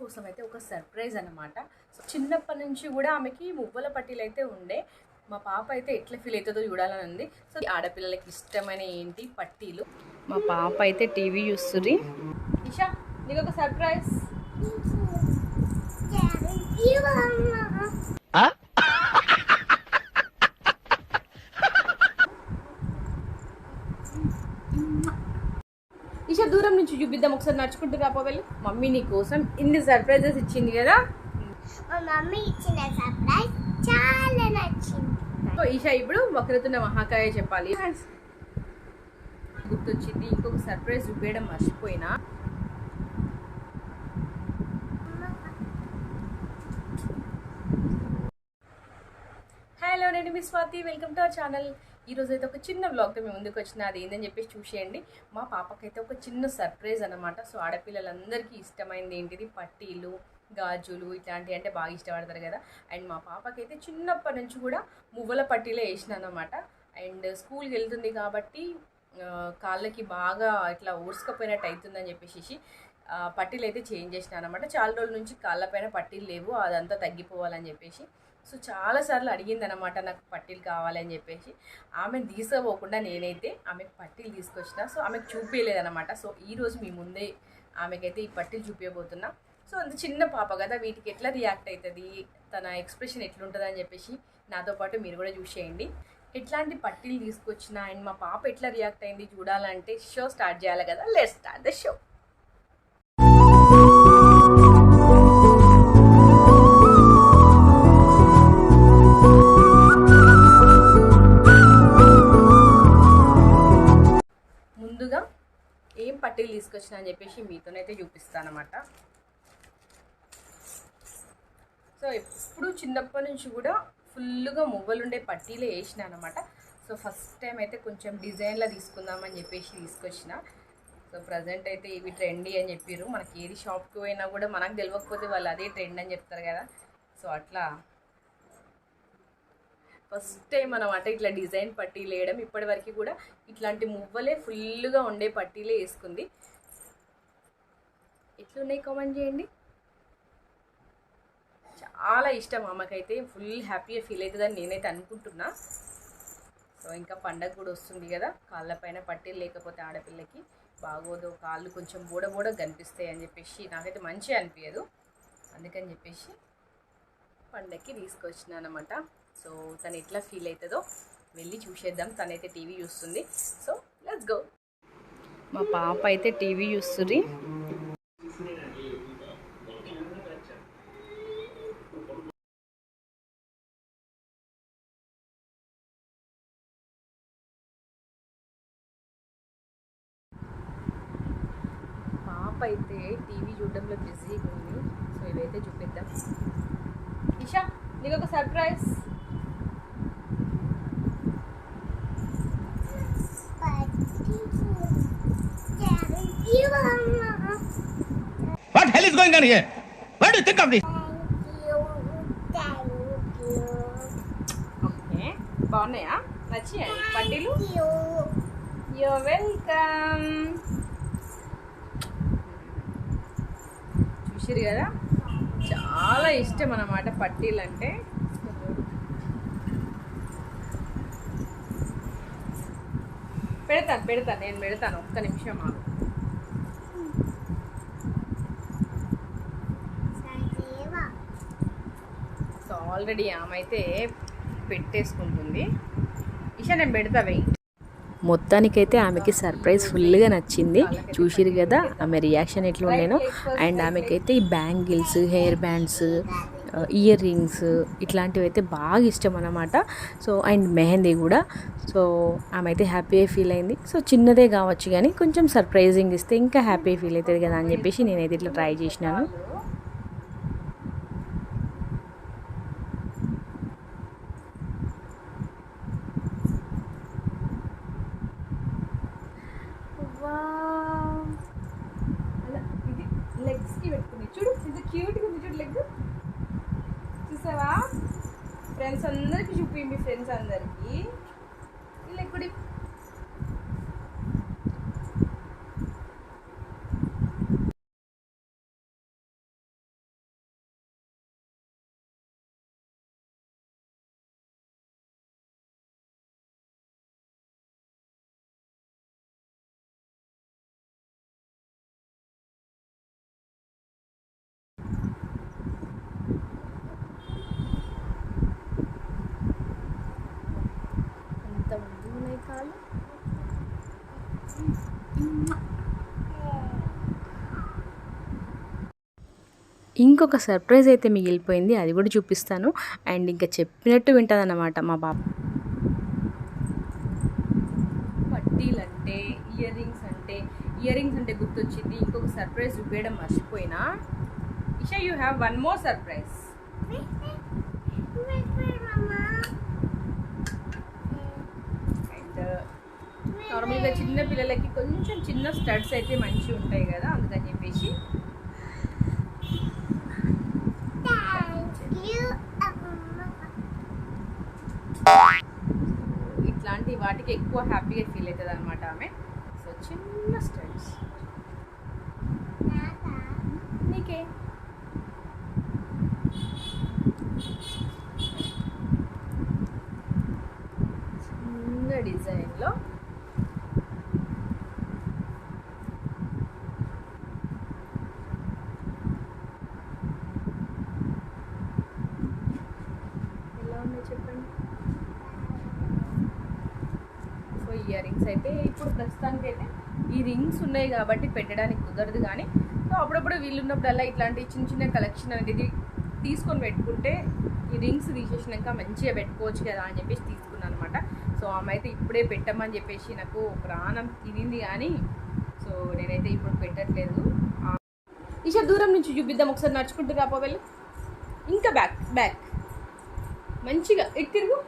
కోసం అయితే ఒక సర్ప్రైజ్ అన్నమాట. సో చిన్నప్పటి నుంచి కూడా ఆమెకి మువ్వల పట్టీలు అయితే ఉండే. మా పాప అయితే ఎట్లా ఫీల్ అవుతుందో చూడాలని ఉంది. సో ఆడపిల్లలకి ఇష్టమైన ఏంటి పట్టీలు? మా పాప అయితే టీవీ చూస్తుంది. ఇషా నీకు ఒక సర్ప్రైజ్ You are ఇషా దూరం నుంచి చూపిద్దాం ఒకసారి నడుచుకుంటూ రాపో వెళ్ళి. మమ్మీ నీ కోసం ఇన్ని సర్ప్రైజెస్ ఇచ్చింది కదా. మా మమ్మీ ఇచ్చిన సర్ప్రైజ్ చాలా నచ్చింది. సో ఈషా ఇప్పుడు వక్రతున్న మహాకాయ చెప్పాలి. గుర్తొచ్చింది ఇంకొక సర్ప్రైజ్ చూపించడం మర్చిపోయినా. హలో నేను మీ Swathi. Welcome to our channel ఈరోజు అయితే ఒక చిన్న బ్లాగ్తో మేము ముందుకు వచ్చిన అది ఏందని చెప్పేసి చూసేయండి. మా పాపకైతే ఒక చిన్న సర్ప్రైజ్ అనమాట సో ఆడపిల్లలందరికీ ఇష్టమైనది ఏంటిది? పట్టీలు గాజులు ఇట్లాంటివి అంటే బాగా ఇష్టపడతారు కదా. అండ్ మా పాపకైతే చిన్నప్పటి నుంచి కూడా మువ్వల పట్టీలే వేసినాను అనమాట అండ్ స్కూల్కి వెళ్తుంది కాబట్టి కాళ్ళకి బాగా ఇట్లా ఊర్చుకపోయినట్టు అవుతుందని చెప్పేసి పట్టీలు అయితే చేంజ్ చేసినాను అనమాట చాలా రోజుల నుంచి కాళ్ళపైన పట్టీలు లేవు అదంతా తగ్గిపోవాలని చెప్పేసి. సో చాలాసార్లు అడిగింది అనమాట నాకు పట్టీలు కావాలని చెప్పేసి. ఆమె తీసుకుపోకుండా నేనైతే ఆమెకు పట్టీలు తీసుకొచ్చిన. సో ఆమెకు చూపించలేదనమాట సో ఈరోజు మీ ముందే ఆమెకైతే ఈ పట్టీలు చూపించబోతున్నా సో అంత చిన్న పాప కదా వీటికి ఎట్లా రియాక్ట్ అవుతుంది తన ఎక్స్ప్రెషన్ ఎట్లుంటుంది అని చెప్పేసి నాతో పాటు మీరు కూడా చూసేయండి ఎట్లాంటి పట్టీలు తీసుకొచ్చిన అండ్ మా పాప ఎట్లా రియాక్ట్ అయింది చూడాలంటే షో స్టార్ట్ చేయాలి కదా. Let start the show. ఏం పట్టీలు తీసుకొచ్చిన అని చెప్పేసి మీతోనైతే చూపిస్తానమాట. సో ఎప్పుడు చిన్నప్పటి నుంచి కూడా ఫుల్గా మువ్వలుండే పట్టీలే వేసిన అనమాట సో ఫస్ట్ టైం అయితే కొంచెం డిజైన్లా తీసుకుందామని చెప్పేసి తీసుకొచ్చిన. సో ప్రజెంట్ అయితే ఇవి ట్రెండీ అని చెప్పారు మనకి ఏది షాప్కి పోయినా కూడా మనకు తెలియకపోతే వాళ్ళు అదే ట్రెండ్ అని చెప్తారు కదా. సో అట్లా ఫస్ట్ టైం అనమాట ఇట్లా డిజైన్ పట్టీలు వేయడం. ఇప్పటివరకు కూడా ఇట్లాంటి మువ్వలే ఫుల్గా ఉండే పట్టీలే వేసుకుంది. ఎట్లున్నాయి కామెంట్ చేయండి. చాలా ఇష్టం అమ్మకైతే ఫుల్ హ్యాపీగా ఫీల్ అవుతుందని నేనైతే అనుకుంటున్నా. సో ఇంకా పండగ కూడా వస్తుంది కదా. కాళ్ళపైన పట్టీలు లేకపోతే ఆడపిల్లకి బాగోదు. కాళ్ళు కొంచెం బూడ బూడ కనిపిస్తాయి అని చెప్పేసి నాకైతే మంచి అనిపించదు అందుకని చెప్పేసి పండగకి తీసుకొచ్చినాను అనమాట సో తను ఎట్లా ఫీల్ అవుతుందో వెళ్ళి చూసేద్దాం. తనైతే టీవీ చూస్తుంది. సో లెట్స్ గో మా పాప అయితే టీవీ చూస్తుంది. పాప అయితే టీవీ చూడడంలో బిజీగా ఉంది. సో ఇవైతే చూపిద్దాం. ఇషా నీకు ఒక surprise You are What hell is going on here? What do you think of this? Okay బాగున్నాయా? నచ్చాయా పట్టీలు? Thank యో వెల్కమ్ చూసిరు కదా? చాలా ఇష్టం అన్నమాట పట్టీలు అంటే పెడతాను పెడతాను నేను పెడతాను ఒక్క నిమిషం ఆగు Sativa. సో ఆల్రెడీ ఆమె అయితే పెట్టేసుకుంటుంది. ఇషా నేను పెడతా వెయ్యి మొత్తానికైతే ఆమెకి సర్ప్రైజ్ ఫుల్గా నచ్చింది. చూసిరు కదా ఆమె రియాక్షన్ ఎట్లా ఉండేనో అండ్ ఆమెకైతే ఈ bangles hair bands earrings ఇట్లాంటివి అయితే బాగా ఇష్టం అన్నమాట. సో అండ్ మెహందీ కూడా. సో ఆమె అయితే హ్యాపీ ఫీల్ అయింది. సో చిన్నదే కావచ్చు కానీ కొంచెం సర్ప్రైజింగ్ ఇస్తే ఇంకా హ్యాపీ ఫీల్ అవుతుంది కదా అని చెప్పేసి నేనైతే ఇట్లా ట్రై చేసినాను అలా ఇది లెగ్స్కి పెట్టుకుంది చూడు ఇది క్యూట్గా ఉంది చూడు లెగ్ చూసావా ఫ్రెండ్స్ అందరికి చూపి మీ ఫ్రెండ్స్ అందరికి. ఇంకొక సర్ప్రైజ్ అయితే మిగిలిపోయింది అది కూడా చూపిస్తాను. అండ్ ఇంకా చెప్పినట్టు వింటుందన్నమాట మా బాబు. పట్టీలు అంటే ఇయర్ రింగ్స్ అంటే ఇయర్ రింగ్స్ అంటే గుర్తొచ్చింది. ఇంకొక సర్ప్రైజ్ చూపించడం మర్చిపోయినా. Isha you have one more surprise నార్మల్గా చిన్న పిల్లలకి కొంచెం చిన్న స్టడ్స్ అయితే మంచిగా ఉంటాయి కదా అందుకని చెప్పేసి. ఇట్లాంటి వాటికి ఎక్కువ హ్యాపీగా ఫీల్ అవుతుంది అనమాట ఆమె. సో చిన్న స్టడ్స్. నీకే. చిన్న డిజైన్లో ఎలా ఉన్నాయి చెప్పండి సో ఇయర్ రింగ్స్ అయితే ఇప్పుడు ప్రస్తుతానికి అయితే ఈ రింగ్స్ ఉన్నాయి కాబట్టి పెట్టడానికి కుదరదు కానీ సో అప్పుడప్పుడు వీళ్ళు ఉన్నప్పుడల్లా ఇట్లాంటి చిన్న చిన్న కలెక్షన్ అనేది తీసుకొని పెట్టుకుంటే ఈ రింగ్స్ తీసేసినాక మంచిగా పెట్టుకోవచ్చు కదా అని చెప్పేసి తీసుకున్నాను అనమాట సో ఆమె అయితే ఇప్పుడే పెట్టమని చెప్పేసి నాకు ప్రాణం తినింది కానీ సో నేనైతే ఇప్పుడు పెట్టట్లేదు. ఈషా దూరం నుంచి చూపిద్దాం ఒకసారి నడుచుకుంటూ రాపోవెళ్ళు ఇంకా బ్యాక్ బ్యాక్ మంచిగా ఇటు తిరుగు.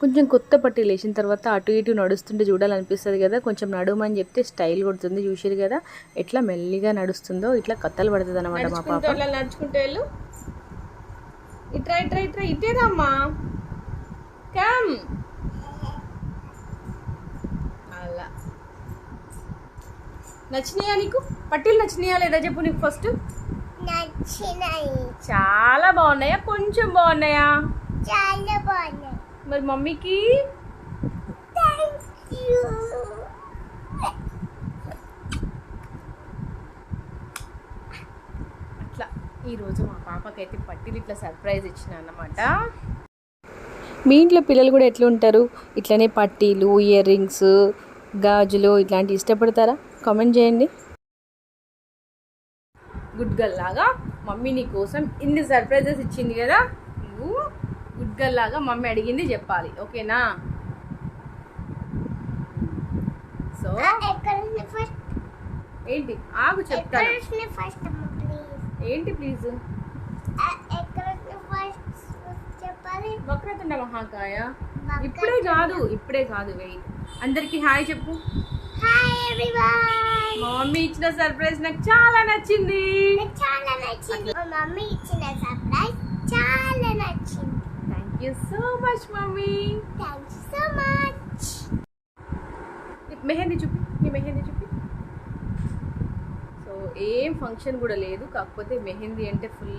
కొంచెం కొత్త పట్టి లేచిన తర్వాత అటు ఇటు నడుస్తుంటే చూడాలనిపిస్తుంది కదా. కొంచెం నడుమని చెప్తే స్టైల్ కొడుతుంది చూసారు కదా. ఎట్లా మెల్లిగా నడుస్తుందో ఇట్లా కత్తలు పడుతుంది అనమాట మా పాప. నడుచుకుంటూ వెళ్ళు. ఇట్రా ఇట్రా ఇట్రా ఇటేరామ్మా. కమ్ అలా. నచ్చినాయా నీకు? పట్టీలు నచ్చినాయా లేదా చెప్పు నీకు ఫస్ట్ నచ్చినాయి. చాలా బాగున్నాయా? కొంచెం బాగున్నాయా? చాలా బాగున్నాయి. మరి మమ్మీకి? అట్లా ఈరోజు మా పాపకైతే పట్టీలు ఇట్లా సర్ప్రైజ్ ఇచ్చిన అన్నమాట. మీ ఇంట్లో పిల్లలు కూడా ఎట్లా ఉంటారు? ఇట్లనే పట్టీలు ఇయర్ రింగ్స్ గాజులు ఇట్లాంటివి ఇష్టపడతారా? కామెంట్ చేయండి. గుడ్ గర్ల్ లాగా మమ్మీ నీ కోసం ఇన్ని సర్ప్రైజెస్ ఇచ్చింది కదా? నువ్వు గుడ్ గర్ల్ లాగా మమ్మీ అడిగింది చెప్పాలి. ఓకేనా? సో ఏంటి? ఆగు చెప్తాను. ఏంటి ప్లీజ్ వక్రతుండ మహాకాయ. ఇప్పుడే కాదు ఇప్పుడే కాదు వెయిట్ అందరికి హాయ్ చెప్పు. మమ్మీ ఇచ్చిన సర్ప్రైజ్ నాకు చాలా నచ్చింది. చాలా నచ్చింది. మమ్మీ ఇచ్చిన సర్ప్రైజ్ చాలా నచ్చింది thank you so much mummy thank you so much mehndi చూపి నీ మెహందీ చూపి. సో ఏం ఫంక్షన్ కూడా లేదు. కాకపోతే మెహందీ అంటే ఫుల్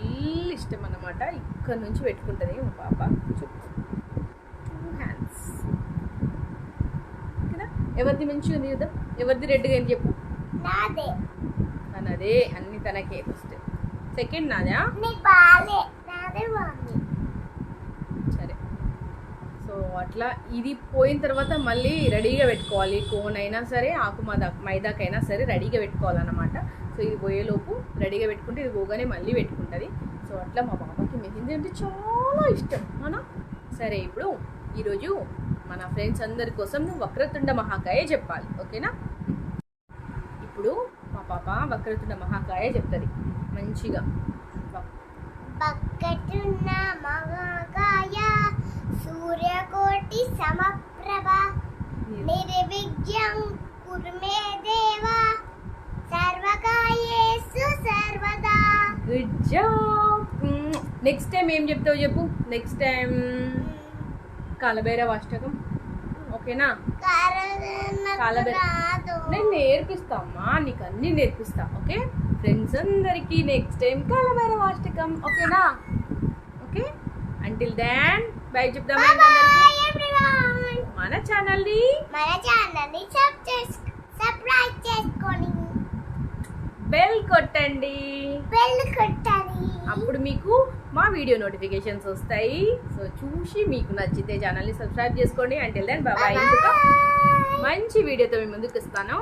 ఇష్టం అన్నమాట. ఇక్కడ నుంచి పెట్టుకుంటుంది మా పాప. చూపు. హ్యాండ్స్ కదా ఎవరిది మంచిగా ఉంది కదా ఎవరిది రెడ్గా అని చెప్పు. నాదే. తనదే. అన్ని తనకే ఫస్ట్ సెకండ్ నాదా నీ బాలే నాదే బాగుంది సరే సో అట్లా ఇది పోయిన తర్వాత మళ్ళీ రెడీగా పెట్టుకోవాలి. కోన్ అయినా సరే ఆకు మైదా మైదాకైనా సరే రెడీగా పెట్టుకోవాలన్నమాట. సో ఇది పోయేలోపు రెడీగా పెట్టుకుంటే ఇది పోగానే మళ్ళీ పెట్టుకుంటుంది. సో అట్లా మా పాపకి మెహందీ అంటే చాలా ఇష్టం. అవునా? సరే ఇప్పుడు ఈరోజు మన ఫ్రెండ్స్ అందరి కోసం నువ్వు వక్రతుండ మహాకాయ చెప్పాలి. ఓకేనా? ఇప్పుడు మా పాప వక్రతుండ మహాకాయ చెప్తుంది. మంచిగా. వక్- మహా కుర్మే దేవ. సర్వకాయేసు సర్వదా. గుడ్ జాబ్ నెక్స్ట్ టైం ఏం చెప్తావు చెప్పు? Next time Kalabhairava Ashtakam. ఓకేనా? రాదు నేను నేర్పిస్తా అమ్మా. నీకు అన్ని నేర్పిస్తా ఓకే? ఫ్రెండ్స్ అందరికీ నెక్స్ట్ టైం కాలభైరవ అష్టకం ఓకేనా? ఓకే? అంటిల్ దాన్ బై చెప్దాం Bye everyone. మన మన ఛానల్ని సబ్స్క్రైబ్ చేసుకొని బెల్ కొట్టండి. బెల్ కొట్టాలి అప్పుడు మీకు మా వీడియో నోటిఫికేషన్స్ వస్తాయి. సో చూసి మీకు నచ్చితే ఛానల్ని సబ్స్క్రైబ్ చేసుకోండి. అంటే దెన్ బాబాయ్ ఇంకొక మంచి వీడియోతో మీ ముందుకు ఇస్తాను